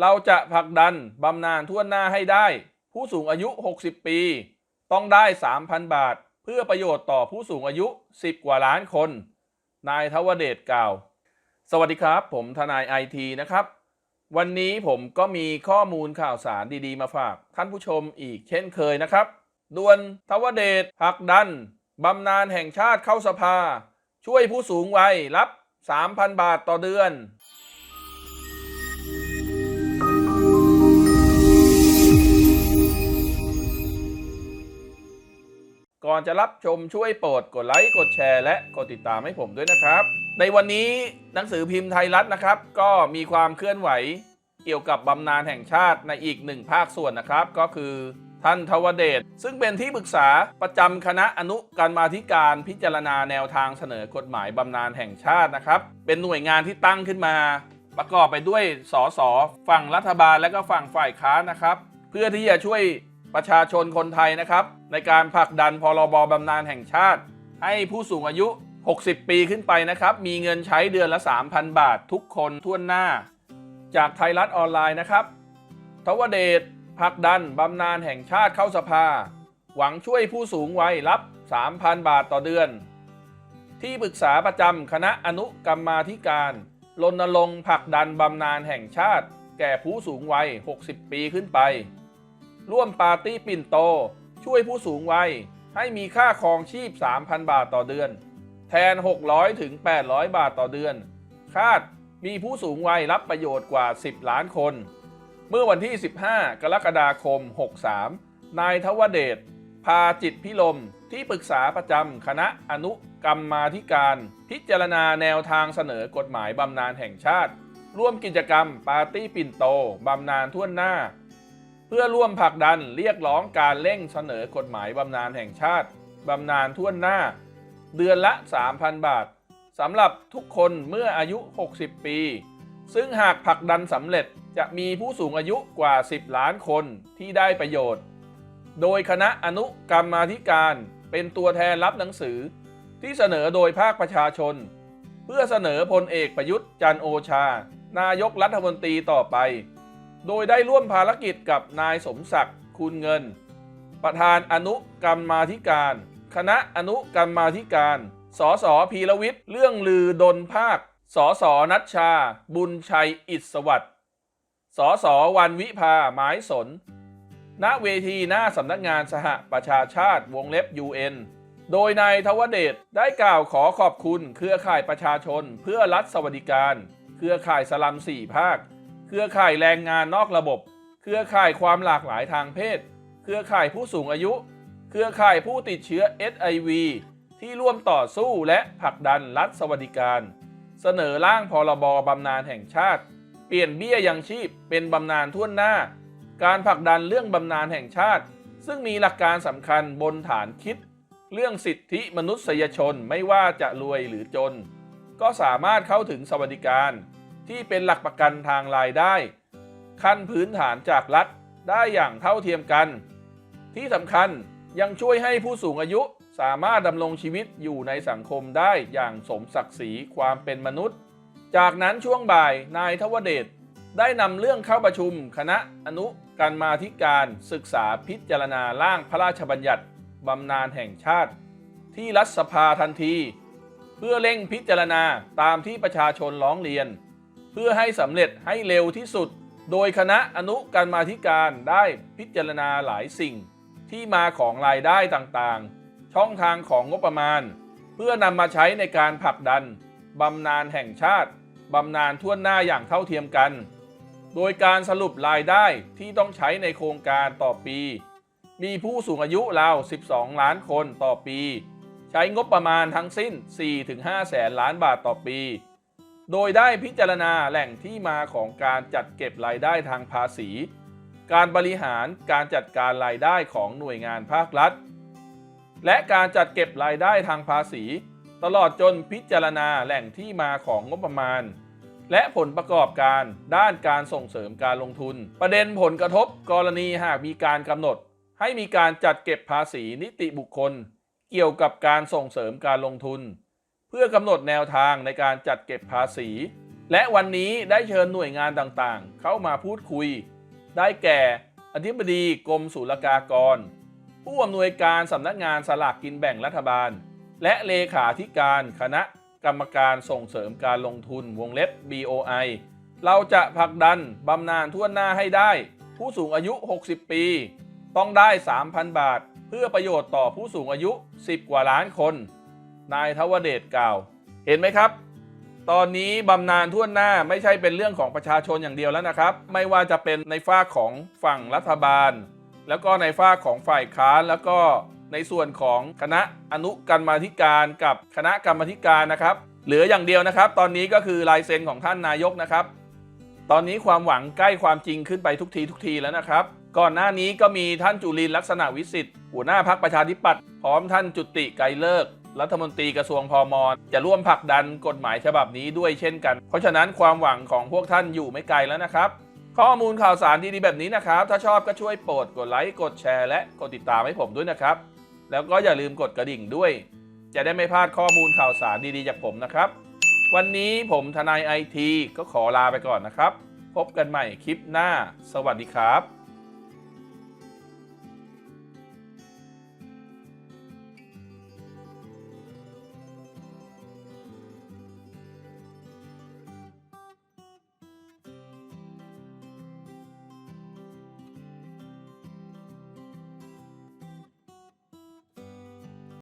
เราจะผลักดันบำนาญทั่วหน้าให้ได้ ผู้สูงอายุ 60 ปี ต้องได้ 3,000 บาท เพื่อประโยชน์ต่อผู้สูงอายุ 10 กว่าล้านคน นายทวเดชกล่าว สวัสดีครับ ผมทนายไอทีนะครับ วันนี้ผมก็มีข้อมูลข่าวสารดีๆ มาฝากท่านผู้ชมอีกเช่นเคยนะครับด่วนทวเดชผลักดันบำนาญแห่งชาติเข้าสภา ช่วยผู้สูงวัยรับ 3,000 บาทต่อเดือน ก่อนจะรับชมช่วยโปรดกดไลค์กดแชร์ และกดติดตามให้ผมด้วยนะครับ ในวันนี้หนังสือพิมพ์ไทยรัฐนะครับ ก็มีความเคลื่อนไหวเกี่ยวกับบำนาญแห่งชาติในอีกหนึ่งภาคส่วนนะครับ ก็คือท่านทวเดช ซึ่งเป็นที่ปรึกษาประจำคณะอนุกรรมาธิการพิจารณาแนวทางเสนอกฎหมายบำนาญแห่งชาตินะครับ เป็นหน่วยงานที่ตั้งขึ้นมา ประกอบไปด้วยสสฝั่งรัฐบาลและก็ฝั่งฝ่ายค้านนะครับ เพื่อที่จะช่วย ประชาชนคนไทยนะครับ ในการผลักดันพรบ บำนาญแห่งชาติ ให้ผู้สูงอายุ 60 ปีขึ้นไปนะครับ มีเงินใช้เดือนละ 3,000 บาททุกคนทั่วหน้า จากไทยรัฐออนไลน์นะครับ ทวเดชผลักดันบำนาญแห่งชาติเข้าสภา หวังช่วยผู้สูงวัยรับ 3,000 บาทต่อเดือน ที่ปรึกษาประจำคณะอนุกรรมาธิการรณรงค์ผลักดันบำนาญแห่งชาติ แก่ผู้สูงวัย 60 ปีขึ้นไป ร่วมปาร์ตี้ปิ่นโต ช่วยผู้สูงวัย ให้มีค่าครองชีพ 3,000 บาทต่อเดือน แทน 600ถึง800 บาทต่อเดือน คาดมีผู้สูงวัยรับประโยชน์กว่า 10 ล้านคน เมื่อวันที่ 15 กรกฎาคม 63 นายทวเดช พาจิตพิลมที่ปรึกษาประจำคณะอนุกรรมาธิการ พิจารณาแนวทางเสนอกฎหมายบำนาญแห่งชาติ ร่วมกิจกรรมปาร์ตี้ปิ่นโตบำนาญทั่วหน้า พื่อร่วมผลักดันเรียกร้องการเร่งเสนอกฎหมายบำนาญแห่งชาติบำนาญทั่วหน้า เดือนละ 3,000 บาทสำหรับทุกคนเมื่ออายุ 60 ปี ซึ่งหากผลักดันสำเร็จจะมีผู้สูงอายุกว่า 10 ล้านคนที่ได้ประโยชน์ โดยคณะอนุกรรมาธิการเป็นตัวแทนรับหนังสือ ที่เสนอโดยภาคประชาชน เพื่อเสนอพลเอกประยุทธ์จันโอชา นายกรัฐมนตรีต่อไป โดยได้ร่วมภารกิจกับนายสมศักดิ์คุณเงิน ประธานอนุกรรมาธิการ คณะอนุกรรมาธิการ สสพีรวิทย์เรื่องลือดนภาค สสนัชชา บุญชัยอิศวัตรสสวันวิภาหมายสน ณเวทีหน้าสำนักงานสหประชาชาติวงเล็บ UN โดยนายทวเดชได้กล่าวขอขอบคุณเครือข่ายประชาชนเพื่อรัฐสวัสดิการ เครือข่ายสลัมสี่ภาค เครือข่ายแรงงานนอกระบบ เครือข่ายความหลากหลายทางเพศ เครือข่ายผู้สูงอายุ เครือข่ายผู้ติดเชื้อ SIV ที่ร่วมต่อสู้และผลักดันรัฐสวัสดิการ เสนอร่างพรบ บำนาญแห่งชาติ เปลี่ยนเบี้ยยังชีพเป็นบำนาญทั่วหน้า การผลักดันเรื่องบำนาญแห่งชาติ ซึ่งมีหลักการสำคัญบนฐานคิด เรื่องสิทธิมนุษยชนไม่ว่าจะรวยหรือจน ก็สามารถเข้าถึงสวัสดิการ ที่เป็นหลักประกันทางรายได้ ขั้นพื้นฐานจากรัฐได้อย่างเท่าเทียมกัน ที่สำคัญยังช่วยให้ผู้สูงอายุสามารถดำรงชีวิตอยู่ในสังคมได้อย่างสมศักดิ์ศรีความเป็นมนุษย์ จากนั้นช่วงบ่ายนายทวเดชได้นำเรื่องเข้าประชุมคณะอนุกรรมาธิการศึกษาพิจารณาร่างพระราชบัญญัติบำนาญแห่งชาติ ที่รัฐสภาทันที เพื่อเร่งพิจารณาตามที่ประชาชนร้องเรียน เพื่อให้สำเร็จให้เร็วที่สุด โดยคณะอนุกรรมาธิการได้พิจารณาหลายสิ่ง ที่มาของรายได้ต่างๆ ช่องทางของงบประมาณ เพื่อนำมาใช้ในการผลักดันบำนาญแห่งชาติบำนาญทั่วหน้าอย่างเท่าเทียมกัน โดยการสรุปรายได้ที่ต้องใช้ในโครงการต่อปี มีผู้สูงอายุราว 12 ล้านคนต่อปี ใช้งบประมาณทั้งสิ้น 4-5 แสนล้านบาทต่อปี โดยได้พิจารณาแหล่งที่มาของการจัดเก็บรายได้ทางภาษี การบริหารการจัดการรายได้ของหน่วยงานภาครัฐ และการจัดเก็บรายได้ทางภาษี ตลอดจนพิจารณาแหล่งที่มาของงบประมาณ และผลประกอบการด้านการส่งเสริมการลงทุน ประเด็นผลกระทบกรณีหากมีการกำหนด ให้มีการจัดเก็บภาษีนิติบุคคล เกี่ยวกับการส่งเสริมการลงทุน พื่อกำหนดแนวทางในการจัดเก็บภาษี และวันนี้ได้เชิญหน่วยงานต่างๆ เข้ามาพูดคุย ได้แก่ อธิบดีกรมศุลกากร ผู้อำนวยการสำนักงานสลากกินแบ่งรัฐบาล และเลขาธิการคณะกรรมการส่งเสริมการลงทุนวงเล็บ BOI เราจะผลักดันบำนาญทั่วหน้าให้ได้ ผู้สูงอายุ 60 ปี ต้องได้ 3,000 บาท เพื่อประโยชน์ต่อผู้สูงอายุ 10 กว่าล้านคน นายทวเดชกล่าว เห็นไหมครับ ตอนนี้บำนาญทั่วหน้าไม่ใช่เป็นเรื่องของประชาชนอย่างเดียวแล้วนะครับ ไม่ว่าจะเป็นในฝ้าของฝั่งรัฐบาล แล้วก็ในฝ้าของฝ่ายค้านแล้วก็ในส่วนของคณะอนุกรรมาธิการกับคณะกรรมาธิการนะครับ เหลืออย่างเดียวนะครับ ตอนนี้ก็คือลายเซ็นของท่านนายกนะครับ ตอนนี้ความหวังใกล้ความจริงขึ้นไปทุกทีทุกทีแล้วนะครับ ก่อนหน้านี้ก็มีท่านจุลินลักษณะวิสิทธิ์หัวหน้าพักประชาธิปัตย์พร้อมท่านจุติไกรเลิก รัฐมนตรีกระทรวงพอมจะร่วมผลักดันกฎหมายฉบับนี้ด้วยเช่นกัน เพราะฉะนั้นความหวังของพวกท่านอยู่ไม่ไกลแล้วนะครับ ข้อมูลข่าวสารดีๆแบบนี้นะครับ ถ้าชอบก็ช่วยโปรดกดไลค์กดแชร์และกดติดตามให้ผมด้วยนะครับ แล้วก็อย่าลืมกดกระดิ่งด้วย จะได้ไม่พลาดข้อมูลข่าวสารดีๆจากผมนะครับ วันนี้ผมทนายไอทีก็ขอลาไปก่อนนะครับ พบกันใหม่คลิปหน้า สวัสดีครับ